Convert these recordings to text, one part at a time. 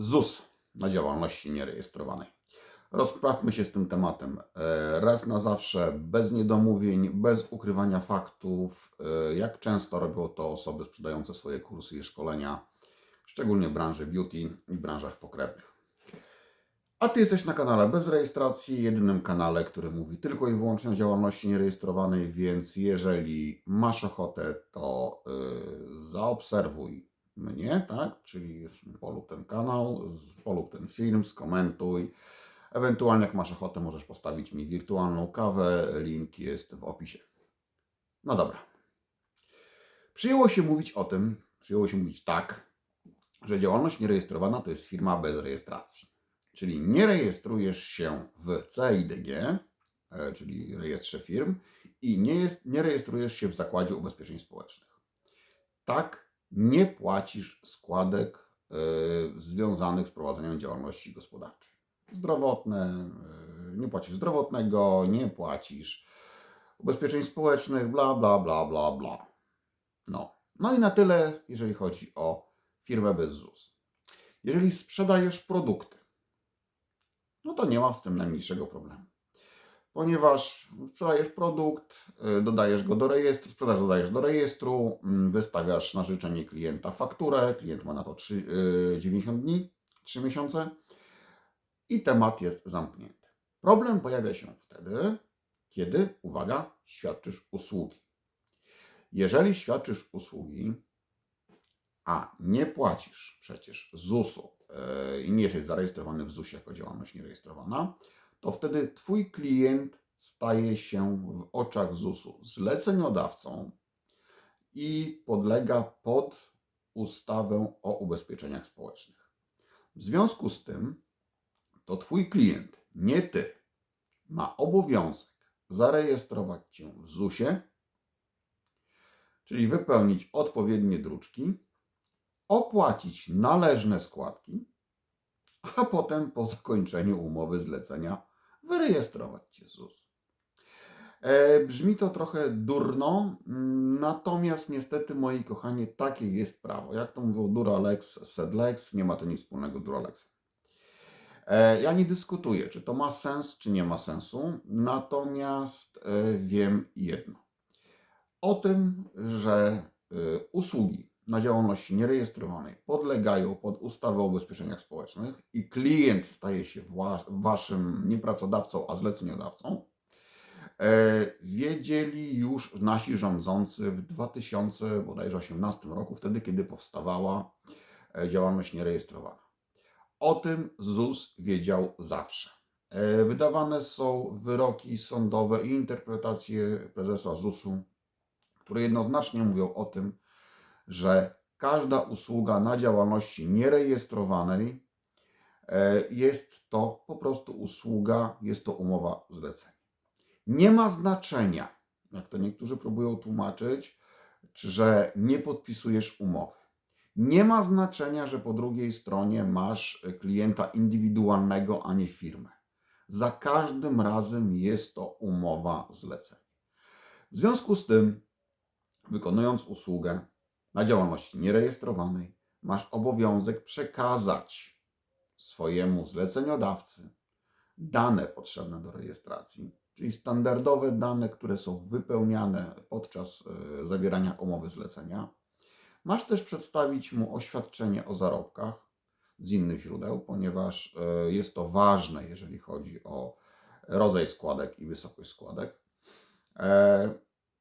ZUS na działalności nierejestrowanej. Rozprawmy się z tym tematem e, raz na zawsze, bez niedomówień, bez ukrywania faktów, e, jak często robią to osoby sprzedające swoje kursy i szkolenia, szczególnie w branży beauty i branżach pokrewnych. A Ty jesteś na kanale bez rejestracji, jedynym kanale, który mówi tylko i wyłącznie o działalności nierejestrowanej, więc jeżeli masz ochotę, to yy, zaobserwuj mnie, tak? Czyli polub ten kanał, polub ten film, skomentuj. Ewentualnie jak masz ochotę, możesz postawić mi wirtualną kawę, link jest w opisie. No dobra. Przyjęło się mówić o tym, przyjęło się mówić tak, że działalność nierejestrowana to jest firma bez rejestracji. Czyli nie rejestrujesz się w CIDG, e, czyli rejestrze firm, i nie, jest, nie rejestrujesz się w Zakładzie Ubezpieczeń Społecznych. Tak, nie płacisz składek e, związanych z prowadzeniem działalności gospodarczej. Zdrowotne, e, nie płacisz zdrowotnego, nie płacisz ubezpieczeń społecznych, bla, bla, bla, bla, bla. No. No i na tyle, jeżeli chodzi o firmę bez ZUS. Jeżeli sprzedajesz produkty, no to nie ma z tym najmniejszego problemu. Ponieważ sprzedajesz produkt, y, dodajesz go do rejestru, sprzedaż dodajesz do rejestru, mm, wystawiasz na życzenie klienta fakturę, klient ma na to 3, y, 90 dni, 3 miesiące i temat jest zamknięty. Problem pojawia się wtedy, kiedy, uwaga, świadczysz usługi. Jeżeli świadczysz usługi, a nie płacisz przecież ZUS-u yy, i nie jesteś zarejestrowany w ZUS-ie jako działalność nierejestrowana, to wtedy Twój klient staje się w oczach ZUS-u zleceniodawcą i podlega pod ustawę o ubezpieczeniach społecznych. W związku z tym, to Twój klient, nie Ty, ma obowiązek zarejestrować Cię w ZUS-ie, czyli wypełnić odpowiednie druczki, opłacić należne składki, a potem po zakończeniu umowy zlecenia wyrejestrować Cię ZUS. E, brzmi to trochę durno, mm, natomiast niestety, moi kochani, takie jest prawo. Jak to mówią dura lex, nie ma to nic wspólnego z dura. E, Ja nie dyskutuję, czy to ma sens, czy nie ma sensu, natomiast e, wiem jedno. O tym, że e, usługi na działalności nierejestrowanej podlegają pod ustawę o ubezpieczeniach społecznych i klient staje się waszym nie pracodawcą, a zleceniodawcą, e, wiedzieli już nasi rządzący w 2018 roku, wtedy kiedy powstawała e, działalność nierejestrowana. O tym ZUS wiedział zawsze. E, Wydawane są wyroki sądowe i interpretacje prezesa ZUS-u, które jednoznacznie mówią o tym, że każda usługa na działalności nierejestrowanej e, jest to po prostu usługa, jest to umowa zlecenia. Nie ma znaczenia, jak to niektórzy próbują tłumaczyć, czy że nie podpisujesz umowy. Nie ma znaczenia, że po drugiej stronie masz klienta indywidualnego, a nie firmę. Za każdym razem jest to umowa zlecenia. W związku z tym, wykonując usługę na działalności nierejestrowanej, masz obowiązek przekazać swojemu zleceniodawcy dane potrzebne do rejestracji, czyli standardowe dane, które są wypełniane podczas e, zawierania umowy zlecenia. Masz też przedstawić mu oświadczenie o zarobkach z innych źródeł, ponieważ e, jest to ważne, jeżeli chodzi o rodzaj składek i wysokość składek.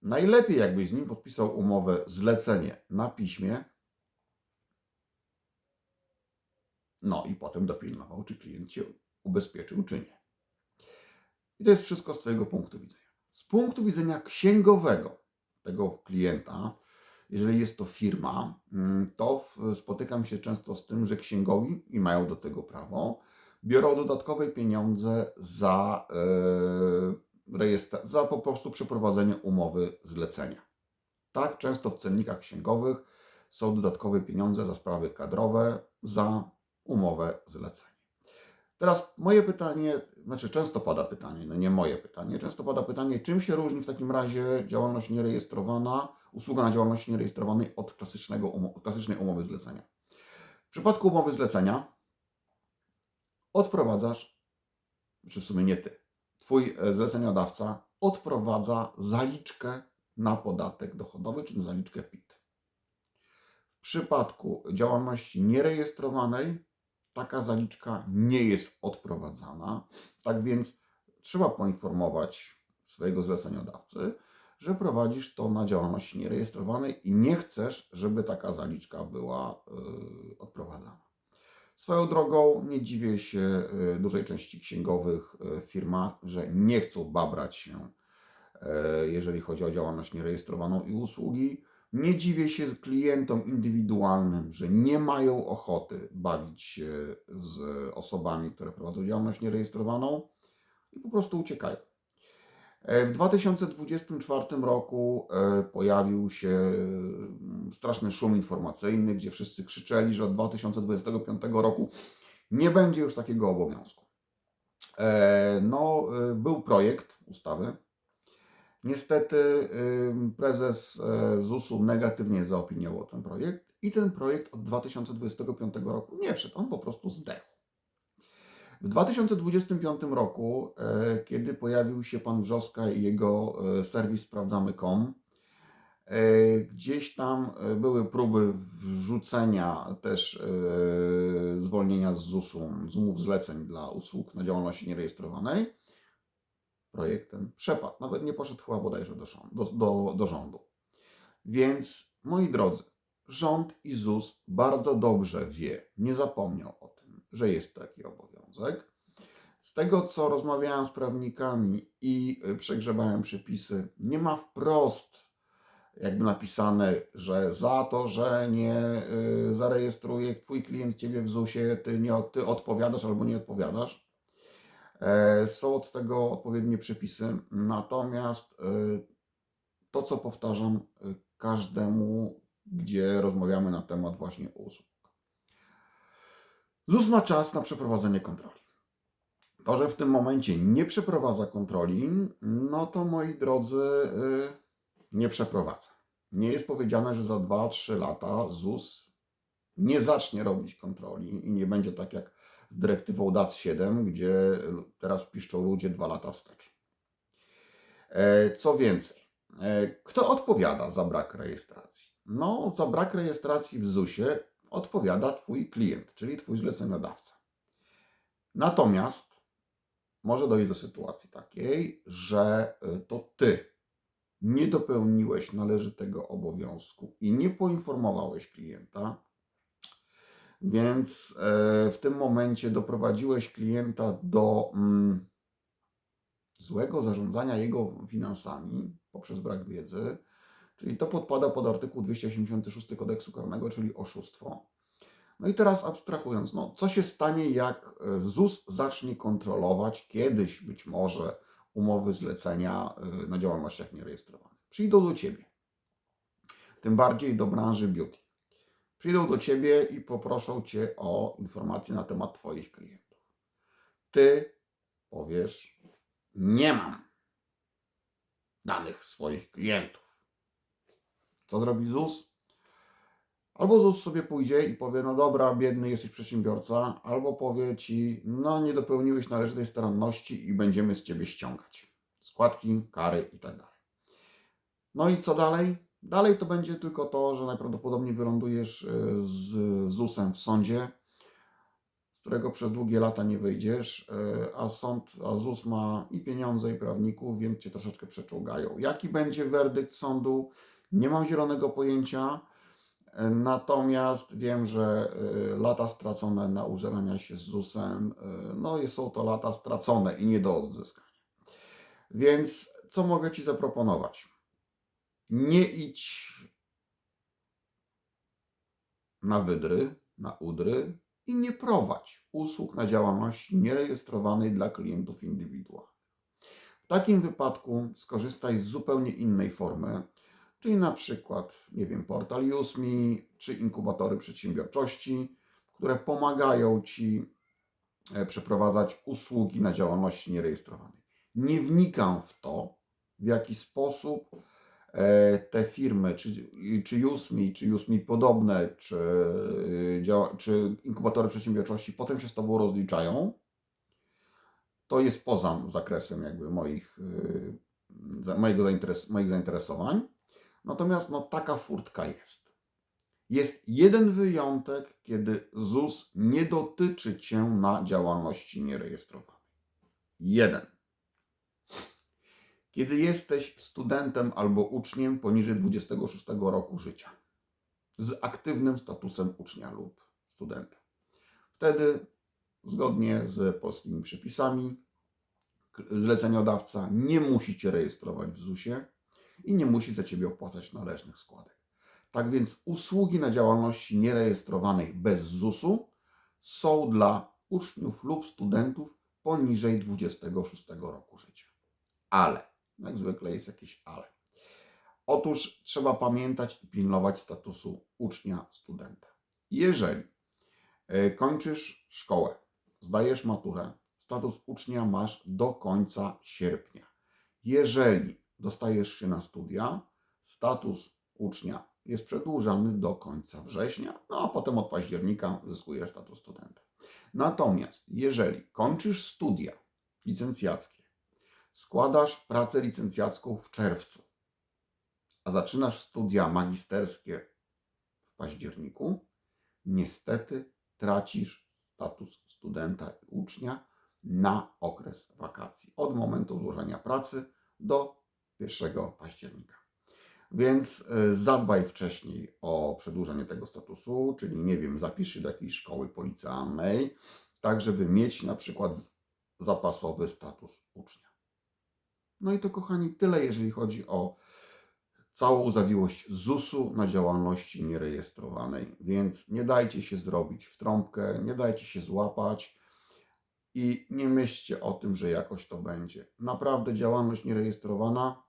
Najlepiej, jakbyś z nim podpisał umowę zlecenie na piśmie, no i potem dopilnował, czy klient cię ubezpieczył, czy nie. I to jest wszystko z Twojego punktu widzenia. Z punktu widzenia księgowego tego klienta, jeżeli jest to firma, mm, to spotykam się często z tym, że księgowi, i mają do tego prawo, biorą dodatkowe pieniądze za, e, rejestr- za po prostu przeprowadzenie umowy zlecenia. Tak, często w cennikach księgowych są dodatkowe pieniądze za sprawy kadrowe, za umowę zlecenia. Teraz moje pytanie, znaczy często pada pytanie, no nie moje pytanie, często pada pytanie, czym się różni w takim razie działalność nierejestrowana, usługa na działalności nierejestrowanej od klasycznego klasycznej umowy zlecenia. W przypadku umowy zlecenia odprowadzasz, czy w sumie nie ty, twój e, zleceniodawca odprowadza zaliczkę na podatek dochodowy, czyli zaliczkę PIT. W przypadku działalności nierejestrowanej taka zaliczka nie jest odprowadzana. Tak więc trzeba poinformować swojego zleceniodawcy, że prowadzisz to na działalności nierejestrowanej i nie chcesz, żeby taka zaliczka była yy, odprowadzana. Swoją drogą nie dziwię się yy, dużej części księgowych w firmach, że nie chcą babrać się, yy, jeżeli chodzi o działalność nierejestrowaną i usługi. Nie dziwię się klientom indywidualnym, że nie mają ochoty bawić się z osobami, które prowadzą działalność nierejestrowaną i po prostu uciekają. E, W 2024 roku e, pojawił się mm, straszny szum informacyjny, gdzie wszyscy krzyczeli, że od 2025 roku nie będzie już takiego obowiązku. E, No, był projekt ustawy. Niestety prezes ZUS-u negatywnie zaopiniował ten projekt i ten projekt od 2025 roku nie wszedł, on po prostu zdechł. W 2025 roku, e, kiedy pojawił się pan Wrzoska i jego e, serwis sprawdzamy.com, e, gdzieś tam były próby wrzucenia też zwolnienia z ZUS-u, z umów zleceń dla usług na działalności nierejestrowanej. Projekt ten przepadł, nawet nie poszedł chyba bodajże do, do, do, do rządu. Więc, moi drodzy, rząd i ZUS bardzo dobrze wie, nie zapomniał o tym, że jest taki obowiązek. Z tego, co rozmawiałem z prawnikami i y, przegrzebałem przepisy, nie ma wprost jakby napisane, że za to, że nie y, zarejestruje twój klient ciebie w ZUS-ie, ty, nie, ty odpowiadasz albo nie odpowiadasz. E, Są od tego odpowiednie przepisy, natomiast y, to, co powtarzam każdemu, gdzie rozmawiamy na temat właśnie usług. ZUS ma czas na przeprowadzenie kontroli. To, że w tym momencie nie przeprowadza kontroli, no to moi drodzy, y, nie przeprowadza. Nie jest powiedziane, że za 2-3 lata ZUS nie zacznie robić kontroli i nie będzie tak jak z dyrektywą DAC 7, gdzie teraz piszczą ludzie 2 lata wstecz. E, Co więcej, e, kto odpowiada za brak rejestracji? No, za brak rejestracji w ZUS-ie odpowiada Twój klient, czyli Twój zleceniodawca. Natomiast może dojść do sytuacji takiej, że y, to Ty nie dopełniłeś należytego obowiązku i nie poinformowałeś klienta, więc e, w tym momencie doprowadziłeś klienta do mm, złego zarządzania jego finansami poprzez brak wiedzy, czyli to podpada pod artykuł 286 kodeksu karnego, czyli oszustwo. No i teraz abstrahując, no, co się stanie, jak e, ZUS zacznie kontrolować kiedyś być może umowy zlecenia e, na działalnościach nierejestrowanych? Przyjdą do ciebie, tym bardziej do branży beauty. Przyjdą do ciebie i poproszą cię o informacje na temat twoich klientów. Ty powiesz, nie mam danych swoich klientów. Co zrobi ZUS? Albo ZUS sobie pójdzie i powie, no dobra, biedny jesteś przedsiębiorca, albo powie ci, no nie dopełniłeś należytej staranności i będziemy z ciebie ściągać. Składki, kary i tak. No i co dalej? Dalej to będzie tylko to, że najprawdopodobniej wylądujesz y, z ZUS-em w sądzie, z którego przez długie lata nie wyjdziesz, y, a sąd, a ZUS ma i pieniądze, i prawników, więc cię troszeczkę przeczołgają. Jaki będzie werdykt sądu? Nie mam zielonego pojęcia. Natomiast wiem, że y, lata stracone na użerania się z ZUS-em, y, no i są to lata stracone i nie do odzyskania. Więc co mogę Ci zaproponować? Nie idź na wydry, na udry i nie prowadź usług na działalności nierejestrowanej dla klientów indywidualnych. W takim wypadku skorzystaj z zupełnie innej formy, czyli na przykład, nie wiem, portal Usme czy inkubatory przedsiębiorczości, które pomagają Ci e, przeprowadzać usługi na działalności nierejestrowanej. Nie wnikam w to, w jaki sposób e, te firmy, czy, czy Usme, czy Usme podobne, czy, e, czy inkubatory przedsiębiorczości potem się z Tobą rozliczają, to jest poza zakresem jakby moich, mojego zainteres- moich zainteresowań. Natomiast no, taka furtka jest. Jest jeden wyjątek, kiedy ZUS nie dotyczy Cię na działalności nierejestrowanej. Jeden. Kiedy jesteś studentem albo uczniem poniżej 26 roku życia, z aktywnym statusem ucznia lub studenta. Wtedy, zgodnie z polskimi przepisami, zleceniodawca nie musi Cię rejestrować w ZUS-ie i nie musi za Ciebie opłacać należnych składek. Tak więc usługi na działalności nierejestrowanej bez ZUS-u są dla uczniów lub studentów poniżej 26 roku życia. Ale, jak zwykle jest jakieś ale. Otóż trzeba pamiętać i pilnować statusu ucznia, studenta. Jeżeli e, kończysz szkołę, zdajesz maturę, status ucznia masz do końca sierpnia. Jeżeli dostajesz się na studia, status ucznia jest przedłużany do końca września, no a potem od października zyskujesz status studenta. Natomiast jeżeli kończysz studia licencjackie, składasz pracę licencjacką w czerwcu, a zaczynasz studia magisterskie w październiku, niestety tracisz status studenta i ucznia na okres wakacji od momentu złożenia pracy do 1 października. Więc y, zadbaj wcześniej o przedłużenie tego statusu, czyli nie wiem, zapisz się do jakiejś szkoły policealnej, tak żeby mieć na przykład zapasowy status ucznia. No i to, kochani, tyle, jeżeli chodzi o całą zawiłość ZUS-u na działalności nierejestrowanej. Więc nie dajcie się zrobić w trąbkę, nie dajcie się złapać i nie myślcie o tym, że jakoś to będzie. Naprawdę działalność nierejestrowana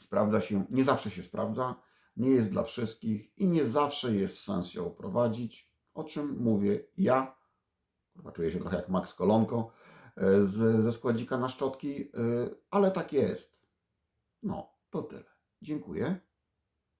sprawdza się, nie zawsze się sprawdza, nie jest dla wszystkich i nie zawsze jest sens ją prowadzić, o czym mówię ja, Kurwa, czuję się trochę jak Max Kolonko e, z, ze składzika na szczotki, e, ale tak jest. No, to tyle. Dziękuję.